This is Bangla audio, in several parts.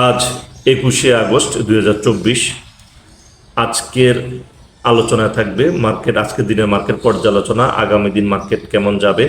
আজ একুশে আগস্ট দু হাজার চব্বিশ। আজকের আলোচনায় থাকবে মার্কেট, আজকের দিনের মার্কেট পর্যালোচনা, আগামী দিন মার্কেট কেমন যাবে।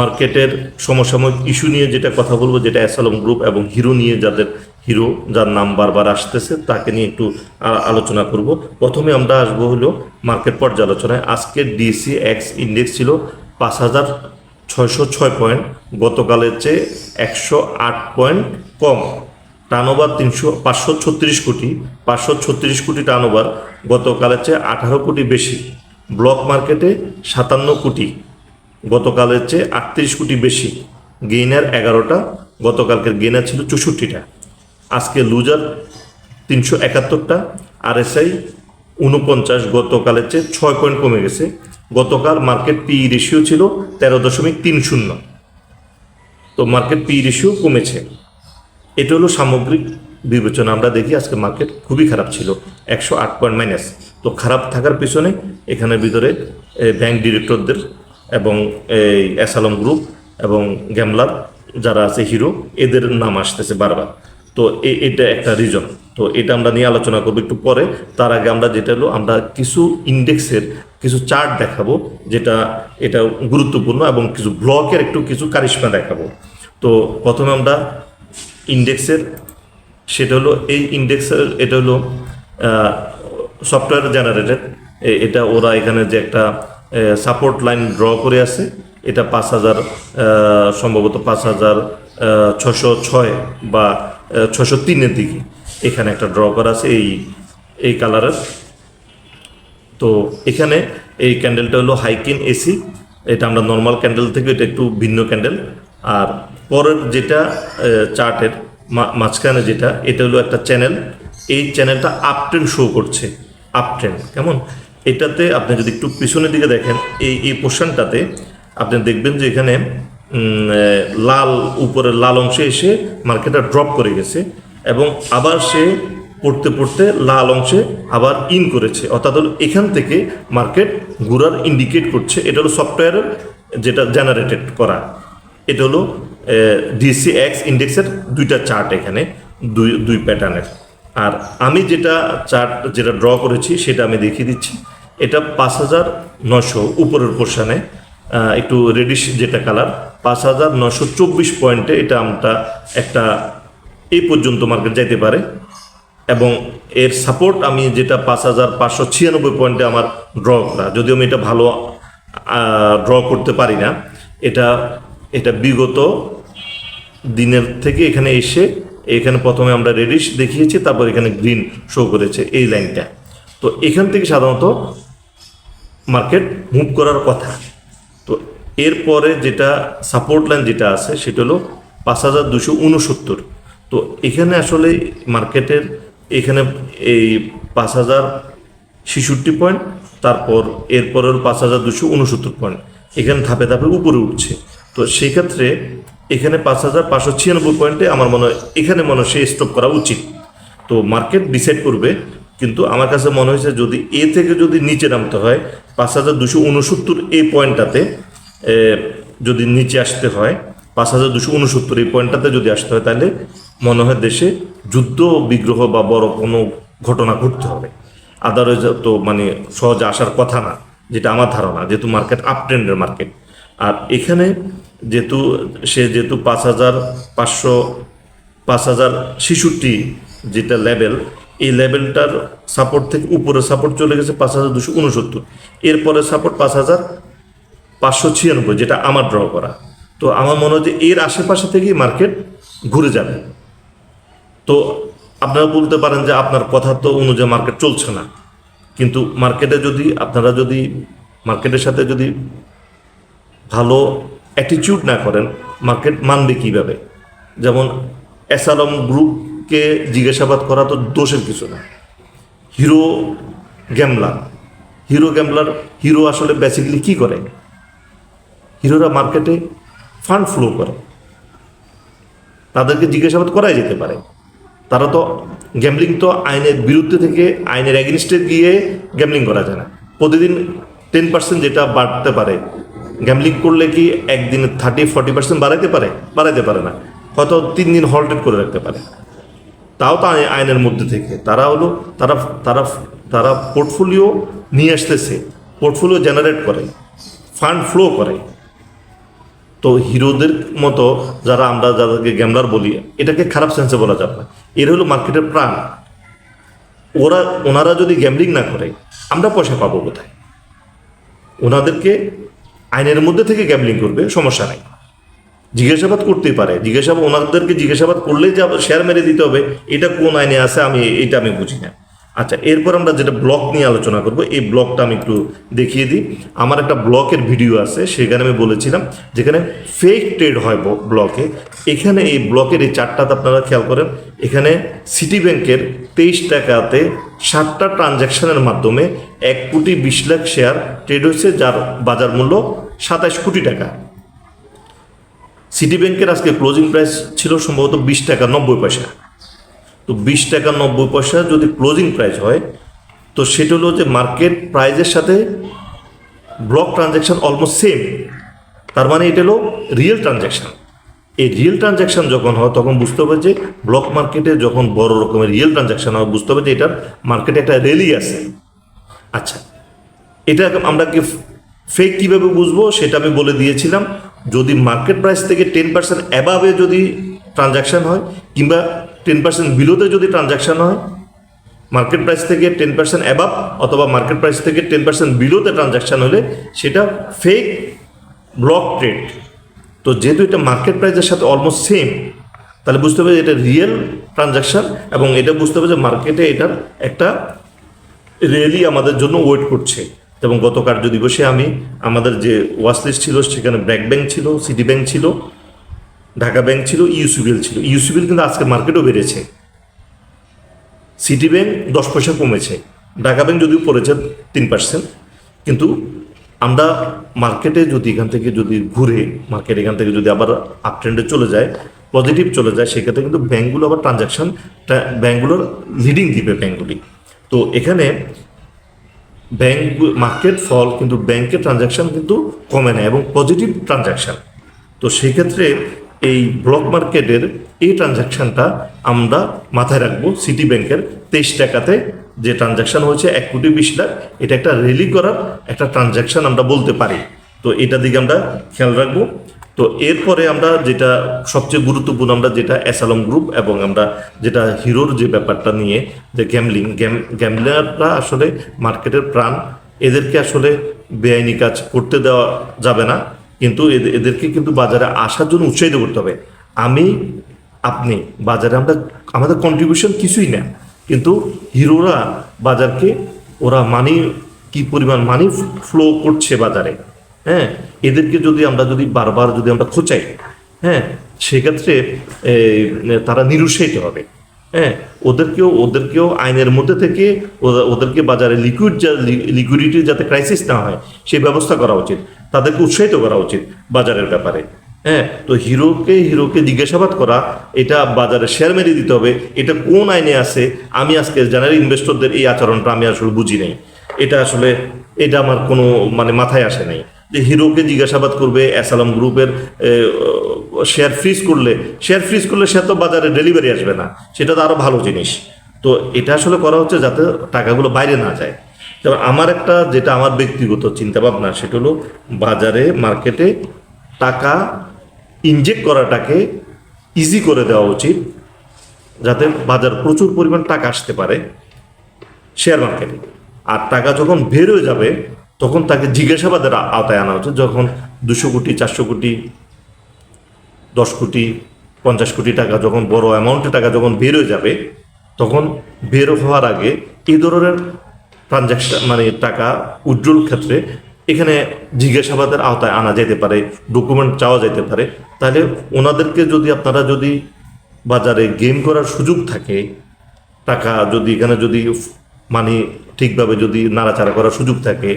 মার্কেটের সমসাময়িক ইস্যু নিয়ে যেটা কথা বলব, যেটা অ্যাসালম গ্রুপ এবং হিরো নিয়ে যাদের হিরো, যার নাম বারবার আসতেছে, তাকে নিয়ে একটু আলোচনা করব। প্রথমে আমরা আসব হলো মার্কেট পর্যালোচনায়। আজকের ডিসি এক্স ইন্ডেক্স ছিল পাঁচ হাজার ছয়শো ছয় পয়েন্ট, গতকালের চেয়ে একশো আট পয়েন্ট কম। টার্নওভার তিনশো, পাঁচশো ছত্রিশ কোটি, পাঁচশো ছত্রিশ কোটি টার্নওভার গতকালের চেয়ে আঠারো কোটি বেশি। ব্লক মার্কেটে সাতান্ন কোটি, গতকালের চেয়ে আটত্রিশ কোটি বেশি। গেইনার এগারোটা, গতকালকের গেইনার ছিল চৌষট্টিটা। আজকে লুজার তিনশো একাত্তরটা, আরএসআই উনপঞ্চাশ, গতকালের চেয়ে ছয় পয়েন্ট কমে গেছে। গতকাল মার্কেট পি রেশিও ছিল তেরো দশমিক তিন শূন্য। তো মার্কেট পি রেশিও কমেছে। এটা হলো সামগ্রিক বিবেচনা। আমরা দেখি আজকে মার্কেট খুবই খারাপ ছিল, একশো আট পয়েন্ট মাইনাস তো খারাপ থাকার পিছনে এখানের ভিতরে ব্যাংক ডিরেক্টরদের এবং এই অ্যাসালম গ্রুপ এবং গ্যামলার যারা আছে হিরো এদের নাম আসতেছে বারবার। তো এটা একটা রিজন তো এটা আমরা নিয়ে আলোচনা করব একটু পরে। তার আগে আমরা যেটা হলো, আমরা কিছু ইন্ডেক্সের কিছু চার্ট দেখাবো, যেটা, এটা গুরুত্বপূর্ণ এবং কিছু ব্লকের একটু কিছু কারিশমা দেখাবো। তো প্রথমে আমরা ইন্ডেক্সের, সেটা হলো এই ইন্ডেক্সের, এটা হলো সফটওয়্যার জেনারেটেড এটা ওরা এখানে যে একটা সাপোর্ট লাইন ড্র করে আছে, এটা পাঁচ হাজার সম্ভবত পাঁচ হাজার ছশো ছয় বা ছশো তিনের দিকে এখানে একটা ড্র করা আছে এই এই কালারের তো এখানে এই ক্যান্ডেলটা হলো হাইকিন এসি এটা আমরা নর্মাল ক্যান্ডেল থেকে এটা একটু ভিন্ন ক্যান্ডেল আর পরের যেটা চার্টের মাঝখানে যেটা, এটা হলো একটা চ্যানেল। এই চ্যানেলটা আপ ট্রেন্ড শো করছে। আপ ট্রেন্ড কেমন? এটাতে আপনি যদি একটু পিছনের দিকে দেখেন, এই এই পোর্শনটাতে আপনি দেখবেন যে এখানে লাল উপরের লাল অংশে এসে মার্কেটটা ড্রপ করে গেছে এবং আবার সে পড়তে পড়তে লাল অংশে আবার ইন করেছে। অর্থাৎ হলো এখান থেকে মার্কেট ঘুরার ইন্ডিকেট করছে। এটা হলো সফটওয়্যারের যেটা জেনারেটেড করা। এটা হলো ডিসি এক্স ইন্ডেক্সের দুইটা চার্ট এখানে, দুই দুই প্যাটার্নের আর আমি যেটা চার্ট যেটা ড্র করেছি, সেটা আমি দেখিয়ে দিচ্ছি। এটা পাঁচ হাজার নশো উপরের পোর্শানে একটু রেডিশ যেটা কালার পাঁচ হাজার নশো চব্বিশ পয়েন্টে এটা আমরা একটা এই পর্যন্ত মার্কেট যাইতে পারে। এবং এর সাপোর্ট আমি যেটা পাঁচ হাজার পাঁচশো ছিয়ানব্বই পয়েন্টে আমার ড্র করা। যদিও আমি এটা ভালো ড্র করতে পারি না, এটা এটা বিগত দিনের থেকে এখানে এসে এখানে প্রথমে আমরা রেডিশ দেখিয়েছি, তারপর এখানে গ্রিন শো করেছে এই লাইনটা তো এখান থেকে সাধারণত মার্কেট মুভ করার কথা। তো এরপরে যেটা সাপোর্ট লাইন যেটা আছে, সেটা হলো পাঁচ হাজার দুশো উনসত্তর। তো এখানে আসলে মার্কেটের এখানে এই পাঁচ হাজার ছেষট্টি পয়েন্ট তারপর এরপরের পাঁচ হাজার দুশো উনসত্তর পয়েন্ট এখানে ধাপে ধাপে উপরে উঠছে। তো সেই ক্ষেত্রে এখানে পাঁচ হাজার পাঁচশো ছিয়ানব্বই পয়েন্টে আমার মনে হয়, এখানে মনে হয় সে স্টপ করা উচিত। তো মার্কেট ডিসাইড করবে, কিন্তু আমার কাছে মনে হয়েছে যদি এ থেকে যদি নিচে নামতে হয়, পাঁচ হাজার দুশো উনসত্তর এই পয়েন্টটাতে যদি নিচে আসতে হয়, পাঁচ হাজার দুশো উনসত্তর এই পয়েন্টটাতে যদি আসতে হয়, তাহলে মনে হয় দেশে যুদ্ধ, বিগ্রহ বা বড় কোনো ঘটনা ঘটতে হবে। আদারওয়াইজ তো মানে সহজে আসার কথা না, যেটা আমার ধারণা, যেহেতু মার্কেট আপ ট্রেন্ডের মার্কেট আর এখানে যেহেতু, সে যেহেতু পাঁচ হাজার পাঁচশো, পাঁচ হাজার ছেষট্টি যেটা লেভেল, এই লেভেলটার সাপোর্ট থেকে উপরে সাপোর্ট চলে গেছে পাঁচ হাজার দুশো উনসত্তর। এরপরে সাপোর্ট পাঁচ হাজার পাঁচশো ছিয়ানব্বই, যেটা আমার ড্র করা। তো আমার মনে হয় যে এর আশেপাশে থেকেই মার্কেট ঘুরে যাবে। তো আপনারা বলতে পারেন যে আপনার কথা তো অনুযায়ী মার্কেট চলছে না। কিন্তু মার্কেটে যদি, আপনারা যদি মার্কেটের সাথে যদি ভালো অ্যাটিটিউড না করেন মার্কেট মানবে কীভাবে? যেমন অ্যাসালম গ্রুপকে জিজ্ঞাসাবাদ করা তো দোষের কিছু না। Hero gambler hero gambler hero আসলে বেসিক্যালি কী করে? হিরোরা মার্কেটে ফান্ড ফ্লো করে। তাদেরকে জিজ্ঞাসাবাদ করাই যেতে পারে। তারা তো গ্যামলিং তো আইনের বিরুদ্ধে থেকে আইনের অ্যাগেনস্টে গিয়ে গ্যামলিং করা যায় না। প্রতিদিন টেন পার্সেন্ট যেটা বাড়তে পারে গ্যামলিং করলে কি একদিনে থার্টি ফর্টি পার্সেন্ট বাড়াইতে পারে? বাড়াইতে পারে না। হয়তো তিন দিন হল্টেড করে রাখতে পারে। তাও তো আই- আইনের মধ্যে থেকে। তারা হলো তারা তারা তারা পোর্টফোলিও নিয়ে আসতেছে। পোর্টফোলিও জেনারেট করে। ফান্ড ফ্লো করে। তো হিরোদের মতো যারা আমরা যাদেরকে গ্যামলার বলি, এটাকে খারাপ সেন্সে বলা যাবে না। এর হলো মার্কেটের প্রাণ। ওরা ওনারা যদি গ্যামলিং না করে, আমরা পয়সা পাবো কোথায়? ওনাদেরকে আইনের মধ্যে থেকে গ্যাবলিং করবে, সমস্যা নাই। জিজ্ঞাসাবাদ করতেই পারে। জিজ্ঞাসাবাদ, ওনাদেরকে জিজ্ঞাসাবাদ করলেই যে শেয়ার মেরে দিতে হবে, এটা কোন আইনে আছে আমি এটা আমি বুঝি না। আচ্ছা এরপর আমরা যেটা ব্লক নিয়ে আলোচনা করব, এই ব্লকটা আমি একটু দেখিয়ে দিই। আমার একটা ব্লকের ভিডিও আছে, সেখানে আমি বলেছিলাম, যেখানে ফেক ট্রেড হয় ব্লকে এখানে এই ব্লকের এই চারটাতে আপনারা খেয়াল করেন, এখানে সিটি ব্যাংকের তেইশ টাকাতে সাতটা ট্রানজ্যাকশনের মাধ্যমে এক কোটি বিশ লাখ শেয়ার ট্রেড হয়েছে, যার বাজার মূল্য সাতাশ কোটি টাকা। সিটি ব্যাংকের আজকে ক্লোজিং প্রাইস ছিল সম্ভবত বিশ টাকা নব্বই পয়সা। তো বিশ টাকা নব্বই পয়সা যদি ক্লোজিং প্রাইস হয়, তো সেটা হলো যে মার্কেট প্রাইজের সাথে ব্লক ট্রানজ্যাকশন অলমোস্ট সেম। তার মানে এটা হলো রিয়েল ট্রানজ্যাকশন। এই রিয়েল ট্রানজ্যাকশন যখন হয়, তখন বুঝতে হবে যে ব্লক মার্কেটে যখন বড় রকমের রিয়েল ট্রানজ্যাকশন হয়, বুঝতে হবে যে এটার মার্কেটে একটা রেলি আছে। আচ্ছা এটা আমরা কি ফেক কীভাবে বুঝব? সেটা আমি বলে দিয়েছিলাম। যদি মার্কেট প্রাইস থেকে টেন পার্সেন্ট অ্যাবাভে যদি ট্রানজ্যাকশন হয়, কিংবা টেন পার্সেন্ট বিলোতে যদি ট্রানজ্যাকশন হয় মার্কেট প্রাইস থেকে টেন পার্সেন্ট অ্যাবাভ অথবা মার্কেট প্রাইস থেকে টেন পার্সেন্ট বিলোতে ট্রানজ্যাকশন হলে সেটা ফেক ব্লক ট্রেড তো যেহেতু এটা মার্কেট প্রাইসের সাথে অলমোস্ট সেম তাহলে বুঝতে হবে এটা রিয়েল ট্রানজ্যাকশন এবং এটা বুঝতে হবে যে মার্কেটে এটার একটা রিয়েলি আমাদের জন্য ওয়েট করছে। এবং গত কার্য দিবসে আমি, আমাদের যে ওয়াচ লিস্ট ছিল, সেখানে ব্র্যাক ব্যাংক ছিল সিটি ব্যাংক ছিল ঢাকা ব্যাংক ছিল। ইউসিবিএল ছিল ইউসিবিএল কিন্তু আজকে মার্কেটও বেড়েছে। সিটি ব্যাংক দশ পয়সা কমেছে। ঢাকা ব্যাংক যদিও পড়েছে তিন পার্সেন্ট কিন্তু আমরা মার্কেটে যদি এখান থেকে যদি ঘুরে মার্কেট এখান থেকে যদি আবার আপ ট্রেন্ডে চলে যায় পজিটিভ চলে যায়, সেক্ষেত্রে কিন্তু ব্যাঙ্কগুলো আবার ট্রানজাকশন ব্যাঙ্কগুলোর লিডিং দিবে ব্যাঙ্কগুলি। তো এখানে ব্যাংক মার্কেট ফল কিন্তু ব্যাংকের ট্রানজাকশন কিন্তু কমে না এবং পজিটিভ ট্রানজাকশন তো সেক্ষেত্রে এই ব্লক মার্কেটের এই ট্রানজাকশনটা আমরা মাথায় রাখব সিটি ব্যাংকের তেইশ টাকাতে যে ট্রানজাকশন হয়েছে, এক কোটি বিশ লাখ, এটা একটা রেলি করার একটা ট্রানজাকশন আমরা বলতে পারি। তো এটা দিকে আমরা খেয়াল রাখব। তো এরপরে আমরা যেটা সবচেয়ে গুরুত্বপূর্ণ, আমরা যেটা অ্যাসালম গ্রুপ এবং আমরা যেটা হিরোর যে ব্যাপারটা নিয়ে, যে গ্যামলিং গ্যাম গ্যামলাররা আসলে মার্কেটের প্রাণ, এদেরকে আসলে বেআইনি কাজ করতে দেওয়া যাবে না। কিন্তু এদের- এদেরকে কিন্তু বাজারে আসার জন্য উৎসাহিত করতে হবে। আমি, আপনি, বাজারে আমরা, আমাদের কন্ট্রিবিউশন কিছুই না। কিন্তু হিরোরা বাজারকে, ওরা মানি কি পরিমাণ মানি ফ্লো করছে বাজারে হ্যাঁ? এদেরকে যদি আমরা যদি বারবার যদি আমরা খোঁচাই হ্যাঁ? সেক্ষেত্রে তারা নিরুৎসাহিত হবে হ্যাঁ? ওদেরকেও ওদেরকেও আইনের মধ্যে থেকে ওদেরকে বাজারে লিকুইড যা লিকুইডিটি যাতে ক্রাইসিস না হয় সেই ব্যবস্থা করা উচিত। তাদেরকে উৎসাহিত করা উচিত বাজারের ব্যাপারে। হ্যাঁ তো হিরোকে হিরোকে জিজ্ঞাসাবাদ করা, এটা বাজারে শেয়ার মেরে দিতে হবে, এটা কোন আইনে আছে? আমি আজকে জেনারেল ইনভেস্টরদের এই আচরণটা আমি আসলে বুঝি নাই। এটা আসলে, এটা আমার কোনো মানে মাথায় আসে নাই। যে হিরোকে জিজ্ঞাসাবাদ করবে অ্যাসালাম গ্রুপের শেয়ার ফ্রিজ করলে শেয়ার ফ্রিজ করলে সে তো বাজারে ডেলিভারি আসবে না। সেটা তো আরও ভালো জিনিস। তো এটা আসলে করা হচ্ছে যাতে টাকাগুলো বাইরে না যায়। যেমন আমার একটা যেটা আমার ব্যক্তিগত চিন্তাভাবনা, সেটা হলো বাজারে মার্কেটে টাকা ইনজেক্ট করাটাকে ইজি করে দেওয়া উচিত, যাতে বাজার প্রচুর পরিমাণ টাকা আসতে পারে শেয়ার মার্কেটে আর টাকা যখন বের হয়ে যাবে, তখন তাকে জিজ্ঞাসাবাদের আওতায় আনা উচিত। যখন দুশো কোটি, চারশো কোটি, দশ কোটি, পঞ্চাশ কোটি টাকা যখন বড় অ্যামাউন্টের টাকা যখন বের হয়ে যাবে, তখন বের হওয়ার আগে এই ধরনের ট্রানজ্যাকশন মানে টাকা উজ্জ্বল ক্ষেত্রে এখানে জিজ্ঞাসাবাদের আওতায় আনা যেতে পারে ডকুমেন্ট চাওয়া যেতে পারে। তাহলে ওনাদেরকে যদি, আপনারা যদি বাজারে গেম করার সুযোগ থাকে, টাকা যদি এখানে যদি মানে ঠিকভাবে যদি নাড়াচাড়া করার সুযোগ থাকে,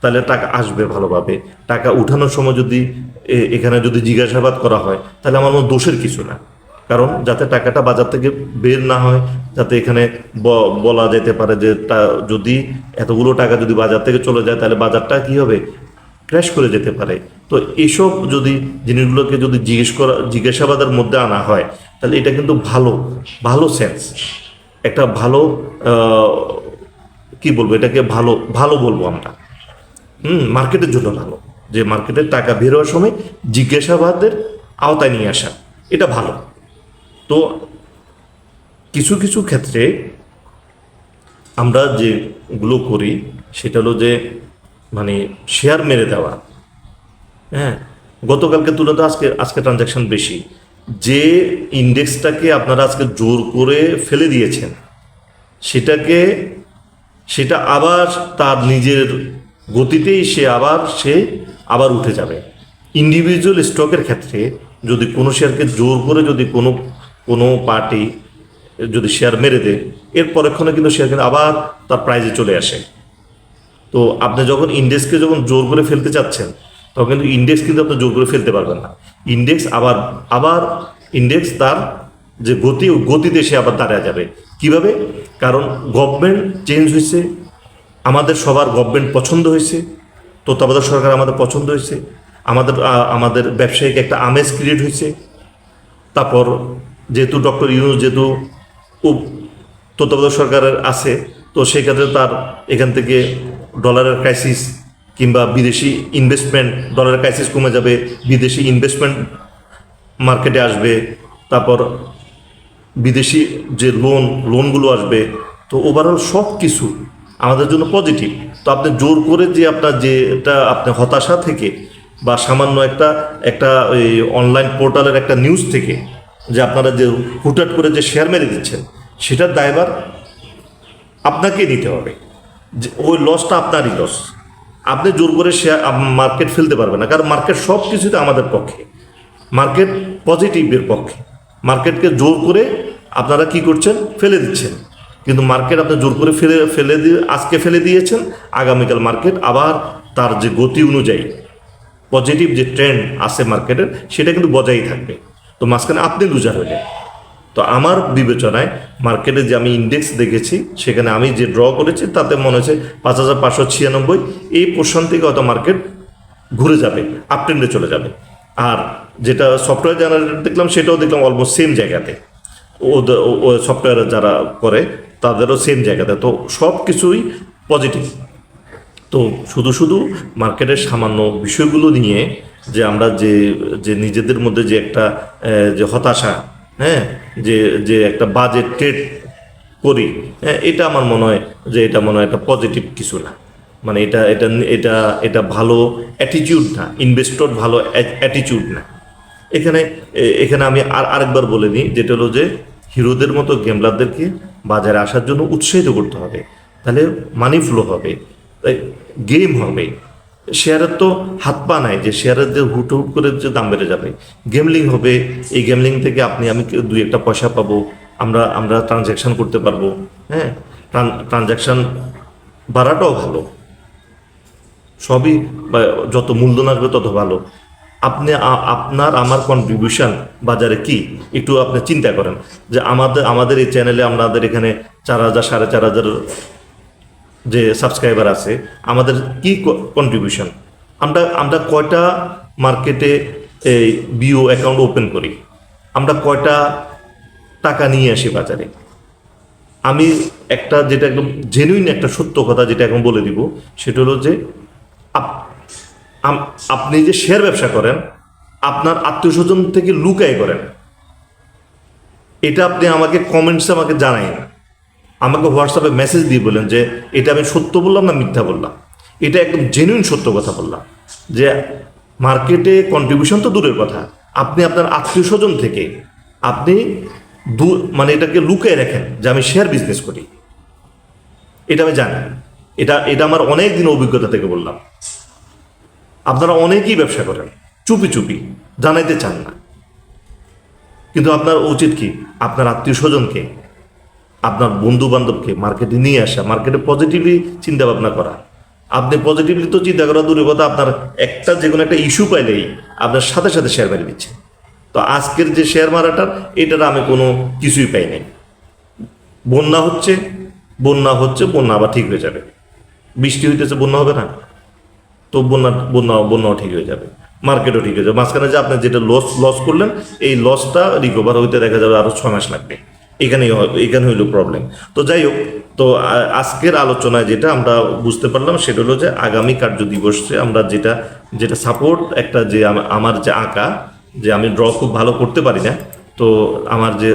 তাহলে টাকা আসবে ভালোভাবে। টাকা উঠানোর সময় যদি এখানে যদি জিজ্ঞাসাবাদ করা হয়, তাহলে আমার মনে দোষের কিছু না। কারণ যাতে টাকাটা বাজার থেকে বের না হয়, যাতে এখানে বলা যেতে পারে যে যদি এতগুলো টাকা যদি বাজার থেকে চলে যায়, তাহলে বাজারটা কি হবে? ক্র্যাশ করে যেতে পারে। তো এসব যদি জিনিসগুলোকে যদি জিজ্ঞেস করা, জিজ্ঞাসাবাদের মধ্যে আনা হয়, তাহলে এটা কিন্তু ভালো ভালো সেন্স একটা ভালো কি বলব এটাকে ভালো ভালো বলব আমরা। হুম মার্কেটের জন্য ভালো। যে মার্কেটের টাকা বের হওয়ার সময় জিজ্ঞাসাবাদের আওতায় নিয়ে আসা, এটা ভালো। তো কিছু কিছু ক্ষেত্রে আমরা যেগুলো করি, সেটা হলো যে মানে শেয়ার মেরে দেওয়া। হ্যাঁ গতকালকে তুলনায় আজকে আজকে ট্রানজ্যাকশন বেশি। যে ইন্ডেক্সটাকে আপনারা আজকে জোর করে ফেলে দিয়েছেন, সেটাকে, সেটা আবার তার নিজের গতিতেই সে আবার সে আবার উঠে যাবে। ইন্ডিভিজুয়াল স্টকের ক্ষেত্রে যদি কোনো শেয়ারকে জোর করে যদি কোনো কোনো পার্টি যদি শেয়ার মেরে দেয়, এর পরক্ষণে কিন্তু শেয়ার কিন্তু আবার তার প্রাইজে চলে আসে। তো আপনি যখন ইন্ডেক্সকে যখন জোর করে ফেলতে চাচ্ছেন, তখন কিন্তু ইন্ডেক্স কিন্তু আপনি জোর করে ফেলতে পারবেন না। ইন্ডেক্স আবার আবার ইন্ডেক্স তার যে গতি, গতিতে সে আবার দাঁড়ায় যাবে। কীভাবে? কারণ গভর্নমেন্ট চেঞ্জ হয়েছে, আমাদের সবার গভর্নমেন্ট পছন্দ হয়েছে, তত্ত্বাবধায়ক সরকার আমাদের পছন্দ হয়েছে, আমাদের আমাদের ব্যবসায়িক একটা আমেজ ক্রিয়েট হয়েছে, তারপর যেহেতু ডক্টর ইউনুস যেহেতু তত্ত্বাবধায়ক সরকারের আছে, তো সেক্ষেত্রে তার এখান থেকে ডলারের ক্রাইসিস কিংবা বিদেশি ইনভেস্টমেন্ট ডলারের ক্রাইসিস কমে যাবে, বিদেশি ইনভেস্টমেন্ট মার্কেটে আসবে, তারপর বিদেশি যে লোন লোনগুলো আসবে, তো ওভারঅল সব কিছু আমাদের জন্য পজিটিভ তো আপনি জোর করে যে আপনার যে এটা আপনি হতাশা থেকে বা সামান্য একটা একটা অনলাইন পোর্টালের একটা নিউজ থেকে যে আপনারা যে হুটহাট করে যে শেয়ার মেরে দিচ্ছেন, সেটার দায়ভার আপনাকেই নিতে হবে। যে ওই লসটা আপনারই লস আপনি জোর করে শেয়ার মার্কেট ফেলতে পারবেন না। কারণ মার্কেট সব কিছুতে আমাদের পক্ষে। মার্কেট পজিটিভের পক্ষে। মার্কেটকে জোর করে আপনারা কি করছেন? ফেলে দিচ্ছেন। কিন্তু মার্কেট আপনি জোর করে ফেলে ফেলে দিয়ে, আজকে ফেলে দিয়েছেন, আগামীকাল মার্কেট আবার তার যে গতি অনুযায়ী পজিটিভ যে ট্রেন্ড আছে মার্কেটের সেটা কিন্তু বজায় থাকবে। তো মাঝখানে আপনি লুজার হলেন তো আমার বিবেচনায় মার্কেটে যে আমি ইন্ডেক্স দেখেছি, সেখানে আমি যে ড্র করেছি, তাতে মনে হচ্ছে পাঁচ হাজার পাঁচশো ছিয়ানব্বই, এই পোর্শন থেকে হয়তো মার্কেট ঘুরে যাবে আপ ট্রেন্ডে চলে যাবে। আর যেটা সফটওয়্যার জেনারেটর দেখলাম, সেটাও দেখলাম অলমোস্ট সেম জায়গাতে। ও সফটওয়্যার যারা করে, তাদেরও সেম জায়গাতে। তো সব কিছুই পজিটিভ তো শুধু শুধু মার্কেটের সামান্য বিষয়গুলো নিয়ে যে আমরা যে যে নিজেদের মধ্যে যে একটা যে হতাশা হ্যাঁ? যে যে একটা বাজেট ট্রেড করি হ্যাঁ? এটা আমার মনে হয় যে এটা মনে হয় একটা পজিটিভ কিছু না। মানে এটা এটা এটা এটা ভালো অ্যাটিটিউড না। ইনভেস্টর ভালো অ্যাটিটিউড না। এখানে এখানে আমি আর, আরেকবার বলে নিই যেটা হলো যে হিরোদের মতো গেমলারদেরকে বাজারে আসার জন্য উৎসাহিত করতে হবে। তাহলে মানি ফ্লো হবে, তাই গেম হবে। শেয়ারের তো হাত পা নাই যে শেয়ারের যে হুট হুট করে যে দাম বেড়ে যাবে। গেমলিং হবে, এই গেমলিং থেকে আপনি, আমি দুই একটা পয়সা পাবো, আমরা আমরা ট্রানজ্যাকশন করতে পারব হ্যাঁ? ট্রানজ্যাকশন বাড়াটাও ভালো। সবই যত মূলধন আসবে তত ভালো। আপনি আপনার, আমার কন্ট্রিবিউশন বাজারে কি? একটু আপনি চিন্তা করেন যে আমাদের আমাদের এই চ্যানেলে আমাদের এখানে চার হাজার, সাড়ে চার হাজার যে সাবস্ক্রাইবার আছে, আমাদের কি কন্ট্রিবিউশন আমরা আমরা কয়টা মার্কেটে এই বিও অ্যাকাউন্ট ওপেন করি? আমরা কয়টা টাকা নিয়ে আসি বাজারে? আমি একটা যেটা একদম জেনুইন একটা সত্য কথা যেটা এখন বলে দিব, সেটা হলো যে আপ- আপনি যে শেয়ার ব্যবসা করেন, আপনার আত্মীয় স্বজন থেকে লুকাই করেন। এটা আপনি আমাকে কমেন্টসে আমাকে জানাই আমাকে হোয়াটসঅ্যাপে মেসেজ দিয়ে বললেন যে, এটা আমি সত্য বললাম না মিথ্যা বললাম? এটা একদম জেনুইন সত্য কথা বললাম। যে মার্কেটে কন্ট্রিবিউশন তো দূরের কথা। আপনি আপনার আত্মীয় স্বজন থেকে আপনি দু মানে এটাকে লুকিয়ে রাখেন যে, আমি শেয়ার বিজনেস করি। এটা আমি জানি। এটা এটা আমার অনেক দিন অভিজ্ঞতা থেকে বললাম। আপনারা অনেকেই ব্যবসা করেন, চুপি চুপি, জানাইতে চান না। কিন্তু আপনার উচিত কি? আপনার আত্মীয় স্বজনকে আপনার বন্ধু বান্ধবকে মার্কেটে নিয়ে আসা মার্কেটে পজিটিভলি চিন্তা ভাবনা করা। আপনি পজিটিভলি তো চিন্তা করা দূরের কথা, আপনার একটা যে কোনো একটা ইস্যু পাইলেই আপনার সাথে সাথে শেয়ার মেরে দিচ্ছে। তো আজকের যে শেয়ার মারাটার, এটার আমি কোনো কিছুই পাই নাই। বন্যা হচ্ছে বন্যা হচ্ছে, বন্যা আবার ঠিক হয়ে যাবে। বৃষ্টি হইতেছে, বন্যা হবে না। তো বন্যা বন্যা, বন্যাও ঠিক হয়ে যাবে। মার্কেটও ঠিক হয়ে যাবে। মাঝখানে যে আপনি যেটা লস লস করলেন, এই লসটা রিকভার হইতে দেখা যাবে আরও ছয় মাস লাগবে। এখানেই এখানে হইল প্রবলেম তো যাই হোক, তো আজকের আলোচনায় যেটা আমরা বুঝতে পারলাম সেটা হলো যে আগামী কার্য দিবসে আমরা যেটা যেটা সাপোর্ট একটা যে আমার যে আঁকা, যে আমি ড্র খুব ভালো করতে পারি না, তো আমার যে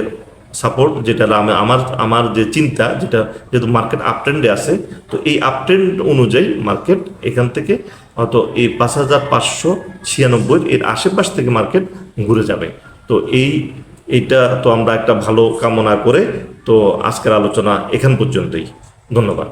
সাপোর্ট যেটা আমি, আমার আমার যে চিন্তা যেটা যেহেতু মার্কেট আপট্রেন্ডে আছে, তো এই আপট্রেন্ড অনুযায়ী মার্কেট এখান থেকে হয়তো এই পাঁচ হাজার পাঁচশো ছিয়ানব্বই এর আশেপাশ থেকে মার্কেট ঘুরে যাবে। তো এই এইটা তো আমরা একটা ভালো কামনা করে তো আজকের আলোচনা এখান পর্যন্তই। ধন্যবাদ।